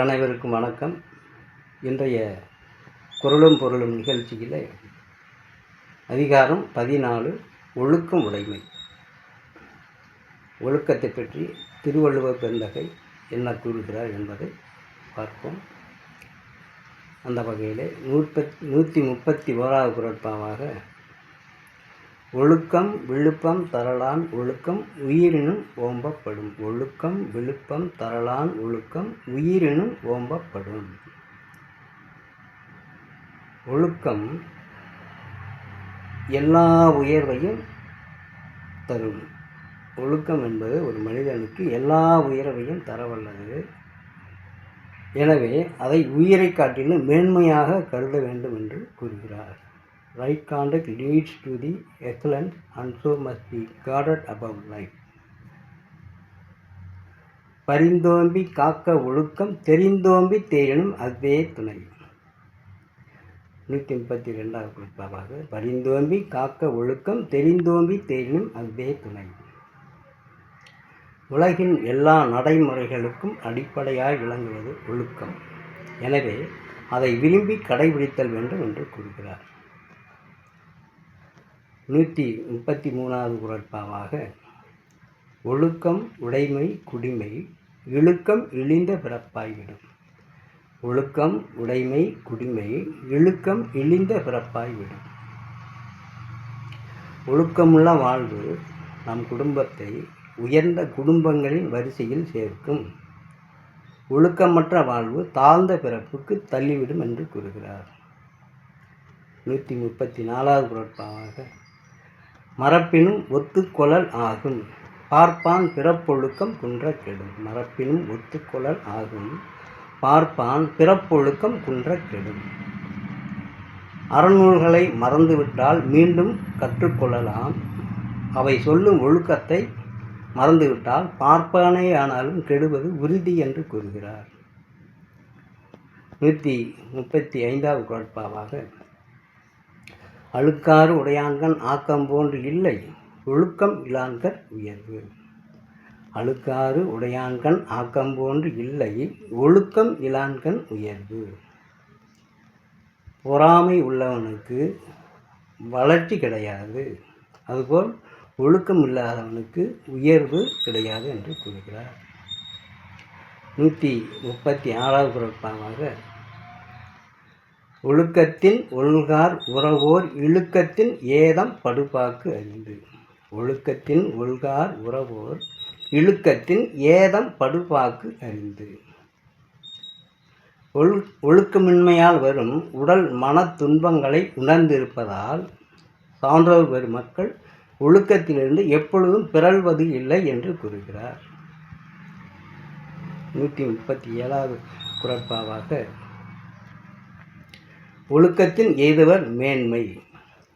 அனைவருக்கும் வணக்கம். இன்றைய குரலும் பொருளும் நிகழ்ச்சியில் அதிகாரம் பதினாலு ஒழுக்கம் உடைமை. ஒழுக்கத்தை பற்றி திருவள்ளுவர் பெருந்தகை என்ன கூறுகிறார் என்பதை பார்ப்போம். அந்த வகையில் நூற்பத் நூற்றி முப்பத்தி ஓராவது குரட்பாவாக ஒழுக்கம் விழுப்பம் தரலான் ஒழுக்கம் உயிரினும் ஓம்பப்படும். ஒழுக்கம் விழுப்பம் தரலான் ஒழுக்கம் உயிரினும் ஓம்பப்படும். ஒழுக்கம் எல்லா உயர்வையும் தரும். ஒழுக்கம் என்பது ஒரு மனிதனுக்கு எல்லா உயர்வையும் தரவல்லது. எனவே அதை உயிரை காட்டிலும் மேன்மையாக கருத வேண்டும் என்று கூறுகிறார். Right conduct leads to the excellence and so must be guarded above life. பரிந்தோம்பி காக்க ஒழுக்கம் தெரிந்தோம்பி தேரினும் அதுவே துணை. நூற்றி முப்பத்தி ரெண்டாவது குறிப்பாக பரிந்தோம்பி காக்க ஒழுக்கம் தெரிந்தோம்பி தேரினும் அதுவே துணை. உலகின் எல்லா நடைமுறைகளுக்கும் அடிப்படையாக விளங்குவது ஒழுக்கம். எனவே அதை விரும்பி கடைபிடித்தல் வேண்டும் என்று கூறுகிறார். நூற்றி முப்பத்தி மூணாவது குரட்பாவாக ஒழுக்கம் உடைமை குடிமை இழுக்கம் இழிந்த பிறப்பாய்விடும். ஒழுக்கம் உடைமை குடிமை இழுக்கம் இழிந்த பிறப்பாய்விடும். ஒழுக்கமுள்ள வாழ்வு நம் குடும்பத்தை உயர்ந்த குடும்பங்களின் வரிசையில் சேர்க்கும். ஒழுக்கமற்ற வாழ்வு தாழ்ந்த பிறப்புக்கு தள்ளிவிடும் என்று கூறுகிறார். நூற்றி முப்பத்தி நாலாவது குரட்பாவாக மரப்பினும் ஒத்துக்கொளல் ஆகும். பார்ப்பான் பிறப்பொழுக்கம் குன்ற கெடும் மரப்பினும் ஒத்துக்கொளல் ஆகும். பார்ப்பான் பிறப்பொழுக்கம் குன்ற கெடும் அறநூல்களை மறந்துவிட்டால் மீண்டும் கற்றுக்கொள்ளலாம். அவை சொல்லும் ஒழுக்கத்தை மறந்துவிட்டால் பார்ப்பானே ஆனாலும் கெடுவது உறுதி என்று கூறுகிறார். நூற்றி முப்பத்தி ஐந்தாவது குழப்பாவாக அழுக்காறு உடையான்கண் ஆக்கம் போன்று இல்லை. ஒழுக்கம் இலான்கர் உயர்வு. அழுக்காறு உடையான்கண் ஆக்கம் போன்று இல்லை. ஒழுக்கம் இலான்கண் உயர்வு. பொறாமை உள்ளவனுக்கு வளர்ச்சி கிடையாது. அதுபோல் ஒழுக்கம் இல்லாதவனுக்கு உயர்வு கிடையாது என்று கூறுகிறார். நூற்றி முப்பத்தி ஆறாவது குரட்பாவாக ஒழுக்கத்தின் ஒழுகார் உறவோர் இழுக்கத்தின் ஏதம் படுபாக்கு அறிந்து ஒழுக்கத்தின் ஒழுகார் உறவோர் இழுக்கத்தின் ஏதம் படுபாக்கு அறிந்து ஒழு ஒழுக்கமின்மையால் வரும் உடல் மன துன்பங்களை உணர்ந்திருப்பதால் சான்றோர் வரும் மக்கள் ஒழுக்கத்திலிருந்து எப்பொழுதும் பிறழ்வது இல்லை என்று கூறுகிறார். நூற்றி முப்பத்தி ஏழாவது குரட்பாவாக ஒழுக்கத்தின் எய்துவர் மேன்மை?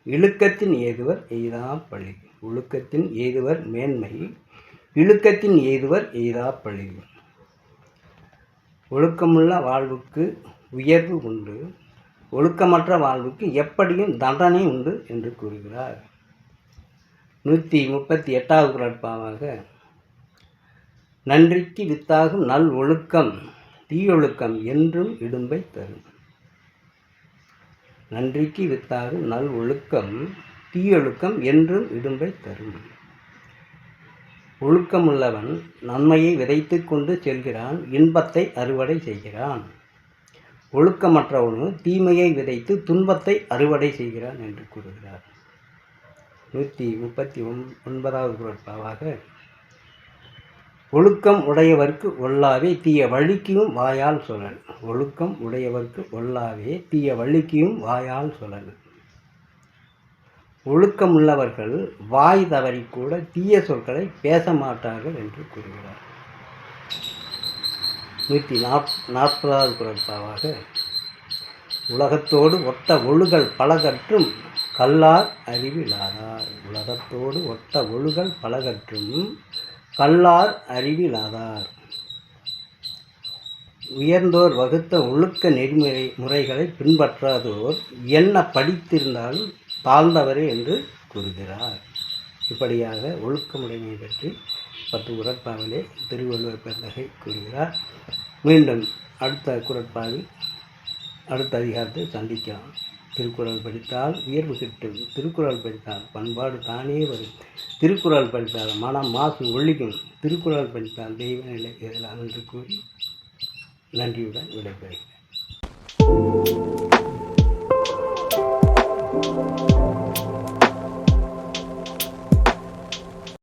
இழுக்கத்தின் எய்துவர் எய்தா பழி ஒழுக்கத்தின் எய்துவர் மேன்மை? இழுக்கத்தின் எய்துவர் எய்தா பழி ஒழுக்கமுள்ள வாழ்வுக்கு உயர்வு உண்டு. ஒழுக்கமற்ற வாழ்வுக்கு எப்படியும் தண்டனை உண்டு என்று கூறுகிறார். நூற்றி முப்பத்தி எட்டாவது குரட்பாவாக நன்றிக்கு வித்தாகும் நல் ஒழுக்கம் தீயொழுக்கம் என்றும் இடும்பை தரும். நன்றிக்கு வித்தாகும் நல் ஒழுக்கம் தீயொழுக்கம் என்றும் இடும்பை தரும். ஒழுக்கமுள்ளவன் நன்மையை விதைத்து கொண்டு செல்கிறான் இன்பத்தை அறுவடை செய்கிறான். ஒழுக்கமற்றவனு தீமையை விதைத்து துன்பத்தை அறுவடை செய்கிறான் என்று கூறுகிறார். நூற்றி முப்பத்தி ஒன் ஒன்பதாவது குரட்பாவாக ஒழுக்கம் உடையவர்க்கு ஒல்லாவே தீய வழிக்கும் வாயால் சொல்லல். ஒழுக்கம் உடையவர்க்கு ஒல்லாவே தீய வழிக்கும் வாயால் சொல்லல். ஒழுக்கமுள்ளவர்கள் வாய் தவறி கூட தீய சொற்களை பேச மாட்டார்கள் என்று கூறுகிறார். நூற்றி நாற் நாற்பதாவது குரட்பாவாக உலகத்தோடு ஒட்ட ஒழுகல் பலகற்றும் கல்லார் அறிவிலாதார். உலகத்தோடு ஒட்ட ஒழுகல் பலகற்றும் கல்லார் அறிவிலாதார். உயர்ந்தோர் வகுத்த ஒழுக்க நெறிமுறை முறைகளை பின்பற்றாதோர் என்ன படித்திருந்தாலும் தாழ்ந்தவரே என்று கூறுகிறார். இப்படியாக ஒழுக்கமுடைமை பற்றி பத்து குரட்பாவிலே திருவள்ளுவர் பெருந்தகை கூறுகிறார். மீண்டும் அடுத்த குரட்பாவில் அடுத்த அதிகாரத்தை சந்திக்கலாம். திருக்குறள் படித்தால் உயர்வு கிட்டும். திருக்குறள் படித்தால் பண்பாடு தானே வரும். திருக்குறள் படித்தால் மனம் மாசு ஒழிக்கும். திருக்குறள் படித்தால் தெய்வ நிலை எதிராக என்று கூறி நன்றியுடன் விடைபெறுகிறேன்.